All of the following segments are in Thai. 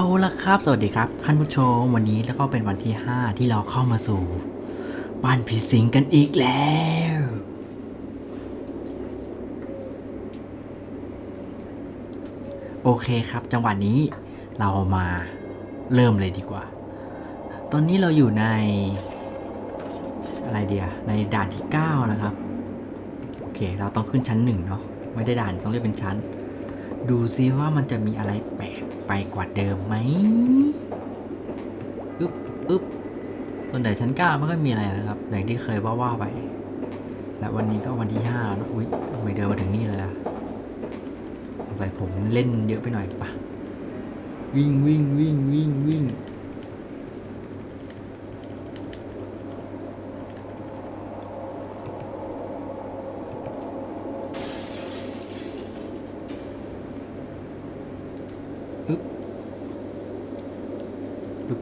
เอาละครับ สวัสดีครับท่านผู้ชมวันนี้แล้วก็เป็นวันที่ 5 ที่เราเข้ามาสู่บ้านผีสิงกันอีกแล้ว โอเคครับ จังหวะนี้เรามาเริ่มเลยดีกว่า ตอนนี้เราอยู่ใน อะไรเดียในด่านที่ 9 นะครับ โอเค เราต้องขึ้นชั้นหนึ่งเนาะไม่ได้ด่านต้องเรียกเป็นชั้น ดูซิว่ามันจะมีอะไรแปลก ไปกว่าเดิมไหมอึ๊บอึ๊บส่วนใหญ่ชั้นเก้ามันก็มีอะไรนะครับ อย่างที่เคยว่าว่าไป และวันนี้ก็วันที่ห้าแล้วนะอุ้ยทำไม่เดินมาถึงนี่เลยล่ะสงสัยผมเล่นเยอะไปหน่อยปะวิ่งวิ่งวิ่งวิ่งวิ่ง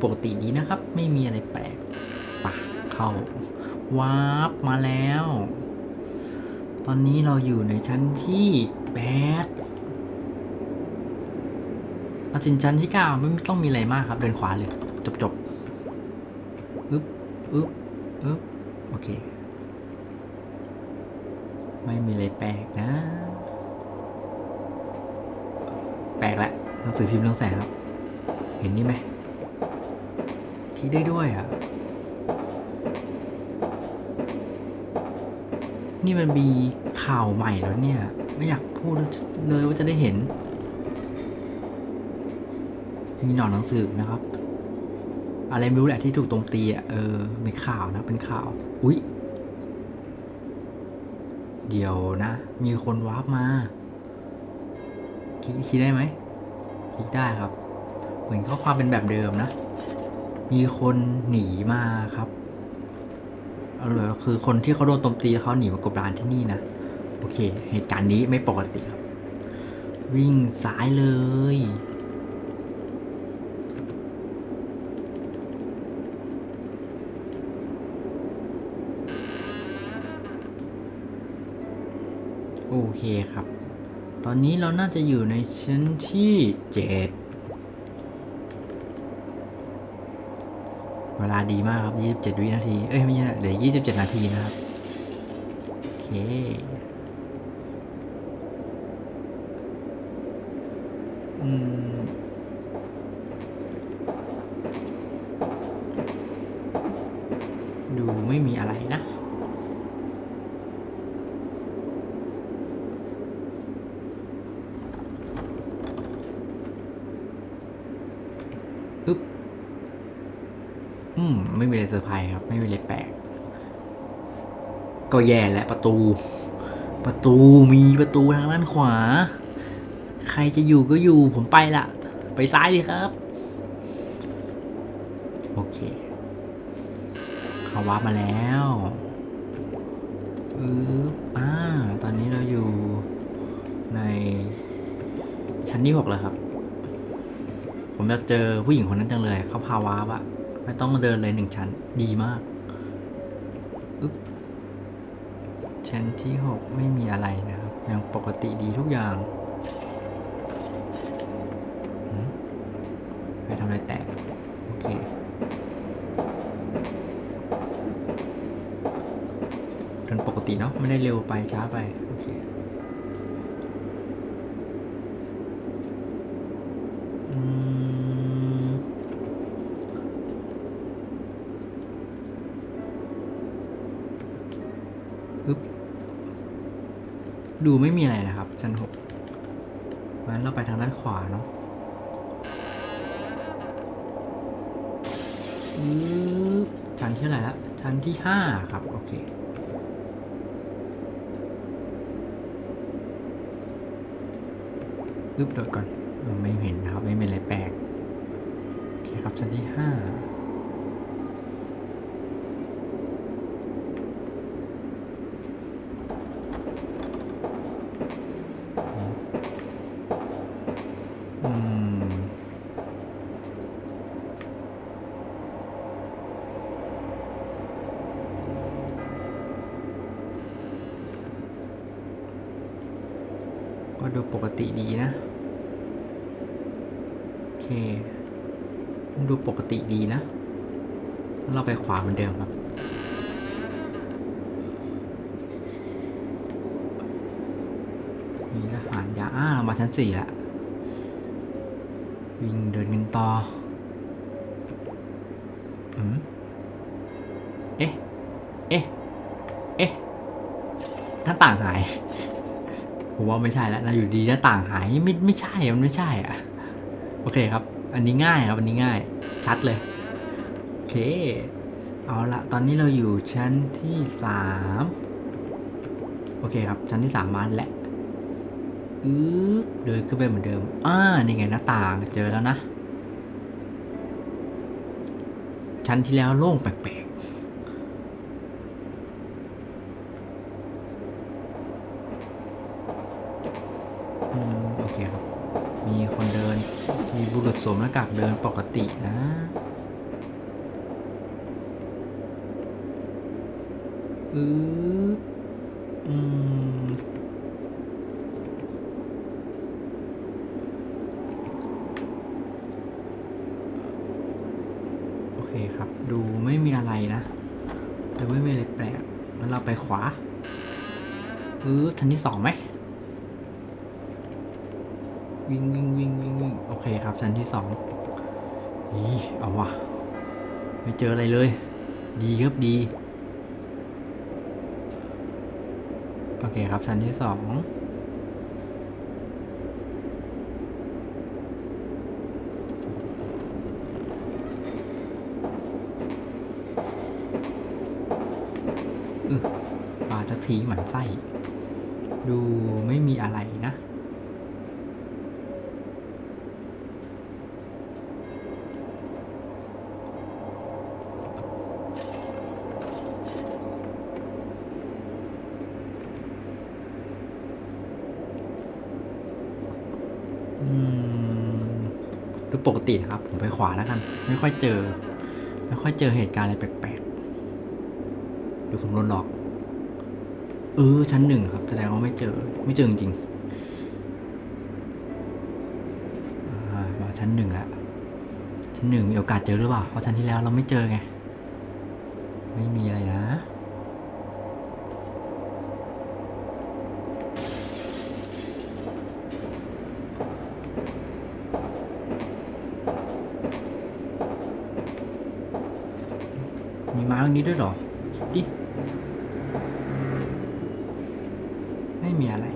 ปกติดีนะครับ ไม่มีอะไรแปลกปะเข้าวาร์ปมาแล้ว ตอนนี้เราอยู่ในชั้นที่แปดเอาจริงชั้นที่เก้าไม่ต้องมีอะไรมากครับ เดินขวาเลย จบจบอึ๊บอึ๊บอึ๊บโอเค ไม่มีอะไรแปลกนะ แปลกแหละหนังสือพิมพ์เรื่องแสงครับ เห็นนี่ไหม คลิได้ด้วยอะ นี่มันมีข่าวใหม่แล้วเนี่ย ไม่อยากพูดเลยว่าจะได้เห็น มีหนอนหนังสือนะครับ อะไรไม่รู้แหละที่ถูกตรงตีอะเออ มีข่าวนะ เป็นข่าว อุ๊ย เดี๋ยวนะ มีคนวาร์ปมาคลิกคลิกได้ไหมคลิกได้ครับ เหมือนข้อความเป็นแบบเดิมนะ มีคนหนีมาครับเอาเลยคือคนที่เขาโดนตบตีเขาหนีมากบดานที่นี่นะโอเค เหตุการณ์นี้ไม่ปกติครับ วิ่งซ้ายเลย โอเคครับ ตอนนี้เราน่าจะอยู่ในชั้นที่เจ็ด เวลาดีมากครับ 27 วินาที เอ้ยไม่ใช่เหลือ 27 นาทีนะครับ โอเคอืม ดูไม่มีอะไรนะ อึ๊บ อืม ไม่มีอะไรเซอร์ไพรส์ครับ ไม่มีอะไรแปลก ก็แย่แล้วประตู ประตูมีประตูทางด้านขวา ใครจะอยู่ก็อยู่ผมไปละ ไปซ้ายดีครับ โอเคเขาวาร์ปมาแล้วอืออ่า ตอนนี้เราอยู่ในชั้นที่หกแล้วครับ ผมจะเจอผู้หญิงคนนั้นจังเลย เขาพาวาร์ปอะไม่ต้องเดินเลยหนึ่งชั้น ดีมากอึ๊บ ชั้นที่หกไม่มีอะไรนะครับ ยังปกติดีทุกอย่างไปทำอะไรแตก โอเคเดินปกติเนาะไม่ได้เร็วไปช้าไป โอเค ดูไม่มีอะไรนะครับ ชั้นหกงั้นเราไปทางด้านขวาเนาะชั้นที่อะไหรละชั้นที่ห้าครับ โอเคอึบโดดก่อนไม่เห็นนะครับ ไม่เป็นอะไรแปลก โอเคครับชั้นที่ห้า อืม ก็ดูปกติดีนะ โอเค ดูปกติดีนะ เราไปขวาเหมือนเดิมครับ มีทหารยาอ้าเรามาชั้นสี่ละ วิ่งเดินกันต่ออืมเอ๊ะ เอ๊ะ เอ๊ะหน้าต่างหาย ผมว่าไม่ใช่แล้วนะอยู่ดีหน้าต่างหายไม่ไม่ใช่มันไม่ใช่อะโอเคครับ อันนี้ง่ายครับอันนี้ง่าย ชัดเลยโอเค เอาละตอนนี้เราอยู่ชั้นที่สามโอเคครับ ชั้นที่สามมาแล้วอือเดินขึ้นไปเหมือนเดิมอ่านี่ไงหน้าต่างเจอแล้วนะ ชั้นที่แล้วโล่งแปลก มีคนเดิน มีบุรุษสวมหน้ากากเดินปกตินะ อืออืมโอเคครับ ดูไม่มีอะไรนะดูไม่มีอะไรแปลกงั้นเราไปขวาอือชั้นที่สองไหม วิ่งวิ่งวิ่งวิ่งวิ่งโอเคครับ ชั้นที่สองอีเอาวะไม่เจออะไรเลย ดีครับดี โอเคครับ ชั้นที่สองอือปาจะทีหมันไส้ ดูไม่มีอะไรนะ อืมดูปก ตินะครับ ผมไปขวาแล้วกัน ไม่ค่อยเจอ ไม่ค่อยเจอเหตุการณ์อะไรแปลกๆดูผมโดนหลอก เออ ชั้นหนึ่งครับ แสดงว่าไม่เจอ ไม่เจอจริงๆมาชั้นหนึ่งแล้วชั้นหนึ่งมีโอกาสเจอหรือเปล่า เพราะชั้นที่แล้วเราไม่เจอไง ไม่มีอะไรนะ มีม้าตรง นี้ด้วยหรอดิไม่มีอะไร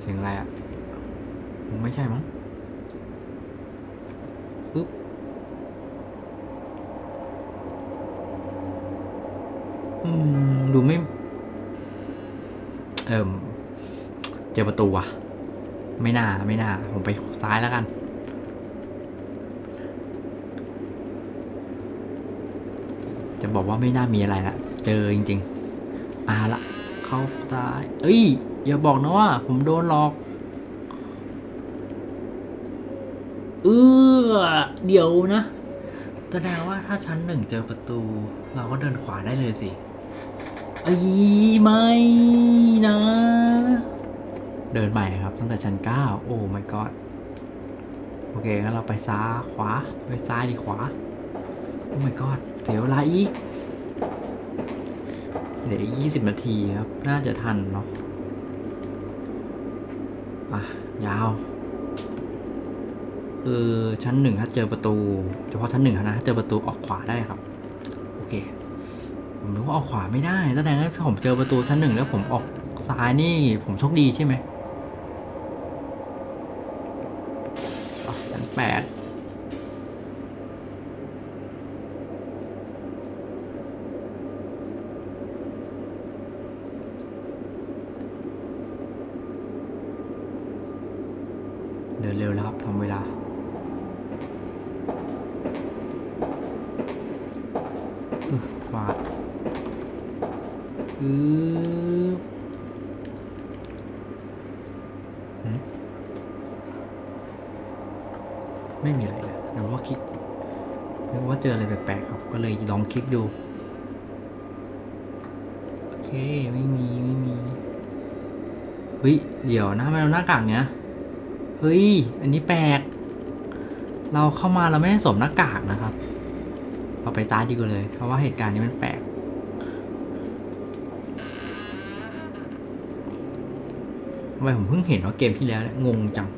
เสียงอะไรอะคงไม่ใช่มั้งปึ๊บอืมดูไม่ เอิ่มเจอประตูว่ะ ไม่น่า ไม่น่า ผมไปซ้ายแล้วกัน จะบอกว่าไม่น่ามีอะไรละเจอจริงๆอาละ เข้าตาย เอ้ย อย่าบอกนะว่า ผมโดนหลอก เออเดี๋ยวนะแสดงว่าถ้าชั้นหนึ่งเจอประตู เราก็เดินขวาได้เลยสิเอ้ไม่นะ เดินใหม่ครับ ตั้งแต่ชั้นเก้าโอ้ my god โอเคงั้นเราไปซ้ายขวาไปซ้ายดีขวา โอ้ my god เสียเวลาอีกเหลือยี่สิบนาทีครับ น่าจะทันเนาะอะ ยาว คือชั้นหนึ่งถ้าเจอประตู เฉพาะชั้นหนึ่งนะถ้าเจอประตูออกขวาได้ครับ โอเค ผมรู้ว่าออกขวาไม่ได้แสดงว่าถ้าผมเจอประตูชั้นหนึ่งแล้วผมออกซ้ายนี่ ผมโชคดีใช่ไหม 8 เจออะไรแปลกๆครับ ก็เลยลองคลิกดู โอเค ไม่มี ไม่มีเฮ้ย เดี๋ยวนะทำไมเราหน้ากากเนี้ย เฮ้ย อันนี้แปลก เราเข้ามาเราไม่ได้สวมหน้ากากนะครับ เราไปซ้ายดีกว่าเลย เพราะว่าเหตุการณ์นี้มันแปลก ทำไมผมเพิ่งเห็นว่าเกมที่แล้วเนี่ยงงจัง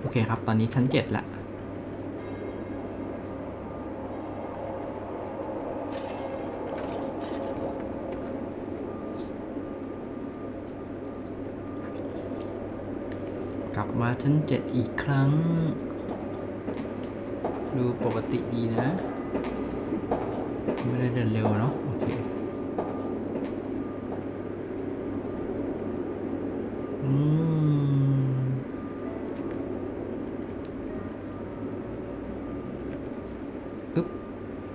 โอเคครับ ตอนนี้ชั้นเจ็ดละ กลับมา ชั้นเจ็ดอีกครั้ง ดูปกติดีนะ ไม่ได้เดินเร็วเนาะโอเคอืมอึ๊บ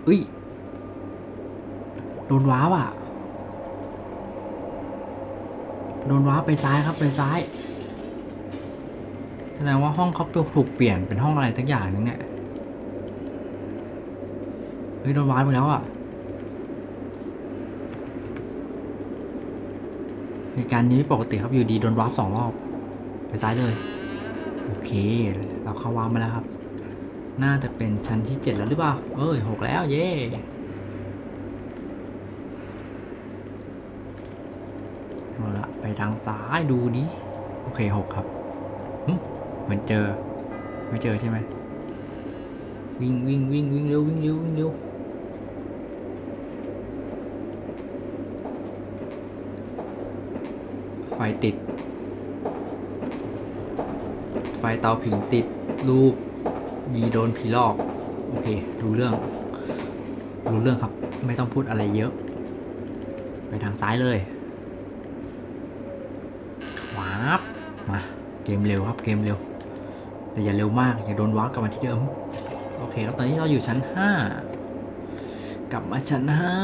อุ้ย โดนว้าวอะ โดนว้าวไปซ้ายครับไปซ้าย แสดงว่าห้องเขาถูกเปลี่ยนเป็นห้องอะไรสักอย่างนึงเนี่ยเฮ้ยโดนวาวไปแล้วอะเหตุการณ์นี้ไม่ปกติครับอยู่ดีโดนวาร์ปสองรอบ ไปซ้ายเลย โอเค เราเข้าวาร์ปมาแล้วครับ น่าจะเป็นชั้นที่เจ็ดแล้วหรือเปล่า เอ้ยหกแล้วเย่เอาละไปทางซ้ายดูดิ โอเคหกครับ เหมือนเจอ ไม่เจอใช่ไหมวิ่งวิ่งวิ่งวิ่งเร็ววิ่งเร็ววิ่งเร็วไฟติด ไฟเตาผิงติดรูปมีโดนผีหลอก โอเค รู้เรื่อง รู้เรื่องครับ ไม่ต้องพูดอะไรเยอะ ไปทางซ้ายเลยขวาบมา เกมเร็วครับ เกมเร็ว แต่อย่าเร็วมาก อย่าโดนวาร์ปกลับมาที่เดิม โอเคครับตอนนี้เราอยู่ชั้นห้ากลับมาชั้นห้า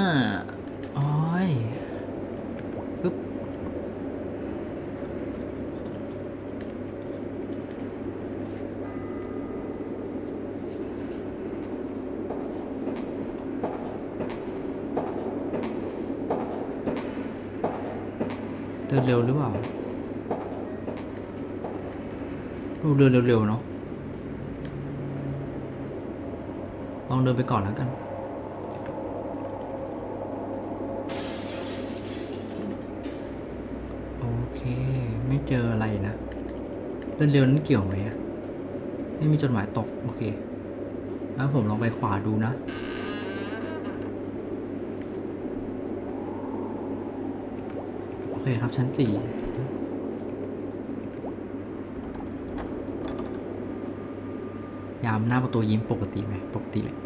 โอ้ยปึ๊บเดินเร็วหรือเปล่า ดูเดินเร็วๆเนาะลองเดินไปก่อนแล้วกัน โอเค ไม่เจออะไรนะเดินเร็วนั้นเกี่ยวไหมอะไม่มีจดหมายตก โอเคงั้นผมลองไปขวาดูนะโอเคครับชั้นสี่ ยามหน้าประตูยิ้มปกติไหมปกติแหละ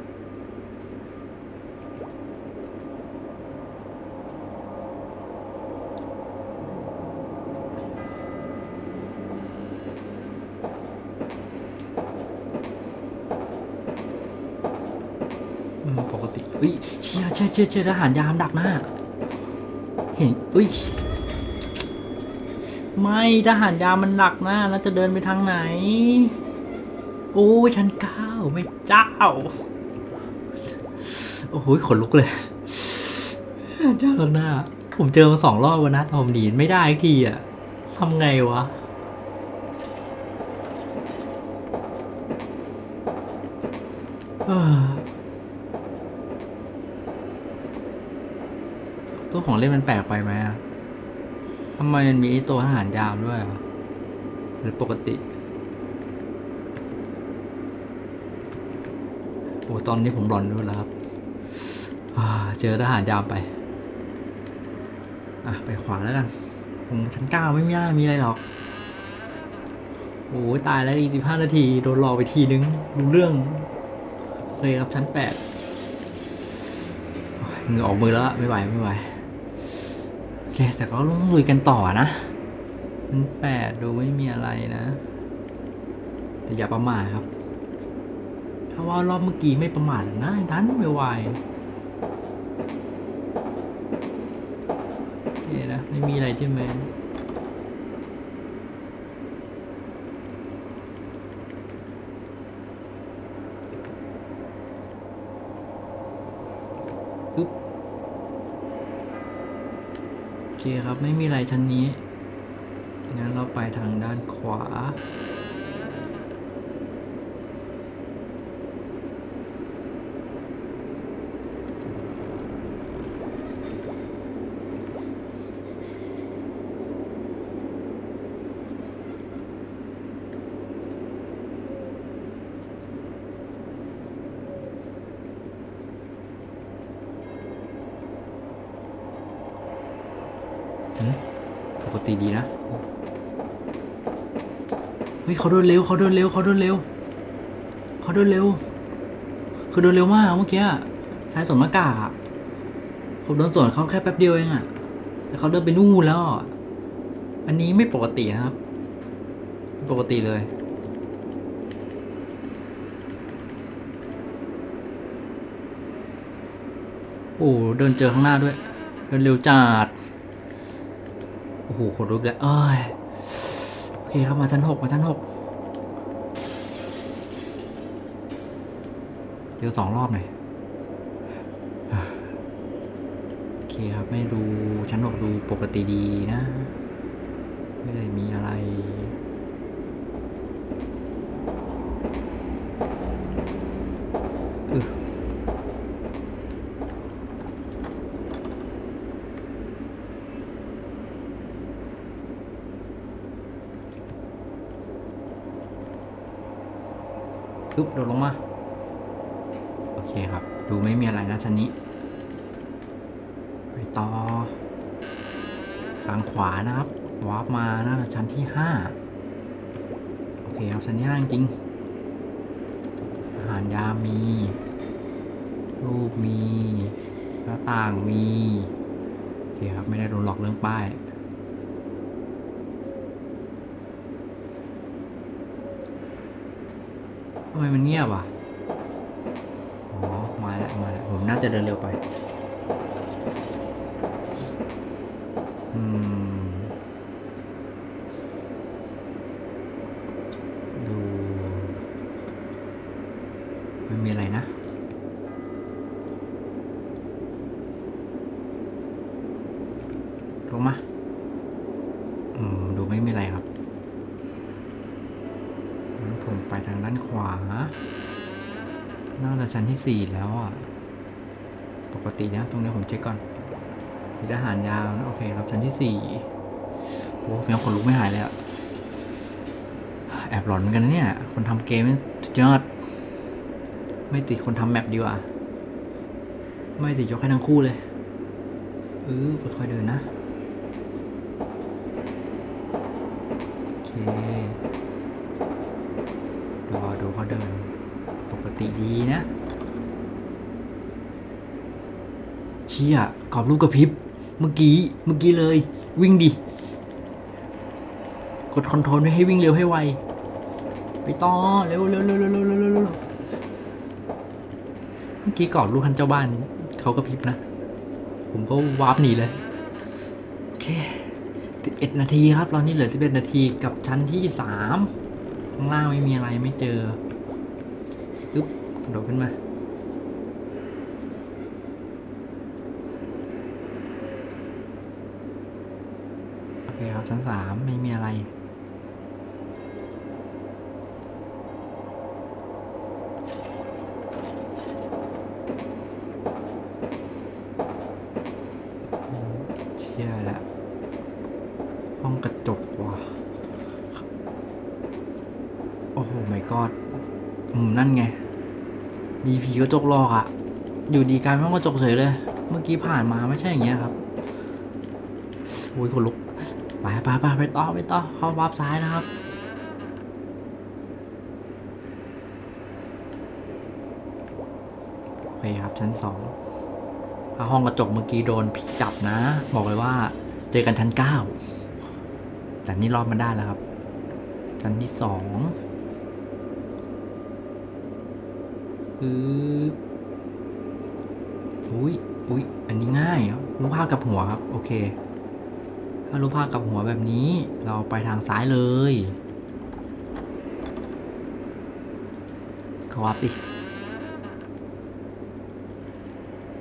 ปกติเฮ้ยเชี่ยเชี่ยเชี่ยเชี่ยทหารยามดักหน้า เห็นเอ้ย ไม่ทหารยามมันดักหน้าแล้วจะเดินไปทางไหน โอ้ยชั้นเก้าไม่เจ้า โอ้โหขนลุกเลยเจ้าหน้า ผมเจอมาสองรอบวันนะผมหนีไม่ได้สักทีอะทำไงวะตัวของเล่นมันแปลกไปไหมอะทำไมมันมีตัวทหารยามด้วยหรือปกติ โอ้ตอนนี้ผมหลอนด้วยแล้วครับ เจอทหารยามไป อะ ไปขวาแล้วกัน ผมชั้นเก้าไม่มีอะไรมีอะไรหรอก โอ้ตายแล้วอีกสิบห้านาที โดนรอไปทีนึง รู้เรื่องเลยครับชั้นแปดเงือออกมือแล้วอะไม่ไหว ไม่ไหวโอเคแต่ก็ต้องลุยกันต่อนะชั้นแปดดูไม่มีอะไรนะ แต่อย่าประมาทครับ ถ้าว่ารอบเมื่อกี้ไม่ประมาทหรอกนะดันไม่ไหวโอเคนะไม่มีอะไรใช่ไหมปึ๊บโอเคครับไม่มีอะไรชั้นนี้งั้นเราไปทางด้านขวา หืมปกติดีนะ เฮ้ยเขาเดินเร็วเขาเดินเร็วเขาเดินเร็วเขาเดินเร็วคือเดินเร็วมากเมื่อกี้อะซ้ายสวนมากาอะผมโดนสวนเขาแค่แป๊บเดียวเองอะแต่เขาเดินไปนู่นแล้วอันนี้ไม่ปกตินะครับไม่ปกติเลยโอ้เดินเจอข้างหน้าด้วย เดินเร็วจัดโอ้โหขนลุกแล้วเอ้ย อเคครับมาชั้นหกมาชั้นหกเดี๋ยวสองรอบหน่อยอะโอเคครับไม่ดูชั้นหกดูปกติดีนะ ไม่ได้มีอะไร อึปึ๊บโดดลงมา โอเคครับ ดูไม่มีอะไรนะชั้นนี้ ไปต่อ ทางขวานะครับ วาร์ปมาน่าจะชั้นที่ห้าโอเคครับ ชั้นที่ห้าจริงๆอาหารยามมี รูปมี หน้า ต่างมีโอเคครับ ไม่ได้โดนหลอกเรื่องป้าย ทำไมมันเงียบอะ อ๋อ มาแล้ว มาแล้ว ผมน่าจะเดินเร็วไป อืม ดู ไม่มีอะไรนะ ลงมา อืม ดูไม่มีอะไรครับงั้นผมไปทางด้านขวา น่าจะชั้นที่สี่แล้วอะ ปกตินะ ตรงนี้ผมเช็คก่อนมีทหารยาวนะโอเคครับชั้นที่สี่โอ้ยังขนลุกไม่หายเลยอะ แอบหลอนเหมือนกันนะเนี่ย คนทำเกมนี่ยอด ไม่ติดคนทำแมปดีกว่า ไม่ติดยกให้ทั้งคู่เลย เออค่อยๆเดินนะ โอเค ดีนะเชี่ยกรอบรูปกระพริบ เมื่อกี้ เมื่อกี้เลย วิ่งดิ กดคอนโทรลให้วิ่งเร็วให้ไว ไปต่อ เร็วเร็วเร็วเร็วเร็วเมื่อกี้กรอบลูกท่านเจ้าบ้าน เขากระพริบนะ ผมก็วาร์ปหนีเลย โอเคสิบเอ็ดนาทีครับ ตอนนี้เหลือสิบเอ็ดนาทีกับชั้นที่สามข้างล่างไม่มีอะไรไม่เจอ โดดขึ้นมา โอเคครับ ชั้นสามไม่มีอะไร เชี่ยแหละ ห้องกระจกว่ะ โอ้โหไม่กอดอืมนั่นไง มีผีกระจกหลอกอะ่ะ อยู่ดีกลายเป็นห้องกระจกเฉยเลย เมื่อกี้ผ่านมาไม่ใช่อย่างเงี้ยครับโอ้ยคนลุกไปไปไปไปต่อไปต่อเข้าวับซ้ายนะครับโอเคครับชั้นสองห้องกระจกเมื่อกี้โดนผีจับนะ บอกเลยว่า เจอกันชั้นเก้าแต่นี่รอดมาได้แล้วครับ ชั้นที่สอง คืออุ้ยอุ้ยอันนี้ง่ายครับรูปภาพกับหัวครับ โอเค ถ้ารูปภาพกับหัวแบบนี้ เราไปทางซ้ายเลยเขาวับดิ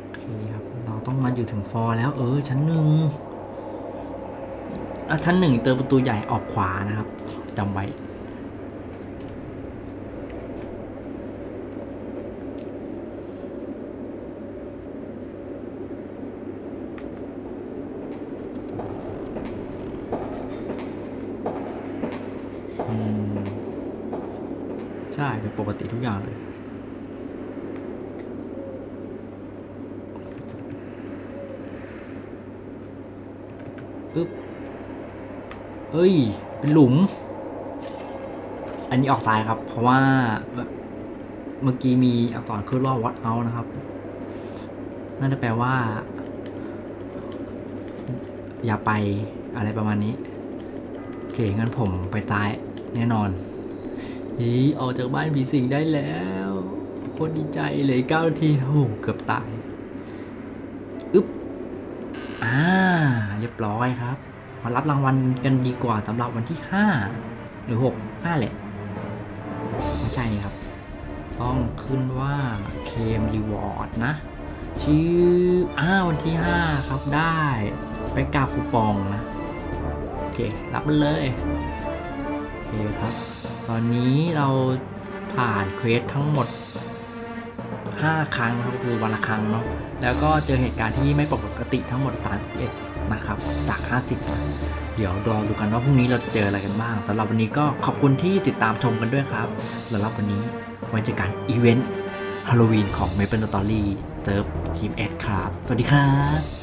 โอเคครับ เราต้องมาอยู่ถึงฟอร์แล้ว เออ ชั้นหนึ่งอะชั้นหนึ่งเจอประตูใหญ่ออกขวานะครับจำไว้ อืม ใช่เป็นปกติทุกอย่างเลย อึ๊บเอ้ย เป็นหลุม อันนี้ออกซ้ายครับ เพราะว่าเมื่อกี้มีอักษรขึ้นว่า what out นะครับน่าจะแปลว่า อย่าไปอะไรประมาณนี้โอเคงั้นผมไปตายแน่นอนฮีออกจากบ้านผีสิงได้แล้วโคตรดีใจเลยเก้านาทีโอ้เกือบตาย อึ๊บ อ่า เรียบร้อยครับ มารับรางวัลกันดีกว่าสำหรับวันที่ห้าหรือหกห้าแหละ ไม่ใช่นี่ครับ ต้องขึ้นว่าเคมรีวอร์ดนะ ชื่ออ้าวันที่ 5 ครับได้ ไปกาคูปองนะ โอเค รับมันเลย โอเคครับ ตอนนี้เราผ่านเควสทั้งหมด 5 ครั้งครับคือวันละครั้งเนาะแล้วก็เจอเหตุการณ์ที่ไม่ปกติทั้งหมด31 นะครับ จาก 50นะเดี๋ยวรอดูกันว่าพรุ่งนี้เราจะเจออะไรกันบ้างสำหรับวันนี้ก็ขอบคุณที่ติดตามชมกันด้วยครับสำหรับวันนี้ไว้เจอกันอีเวนต์ฮาโลวีนของ Maple Story เติร์ฟทีมเอ็ดครับ สวัสดีครับ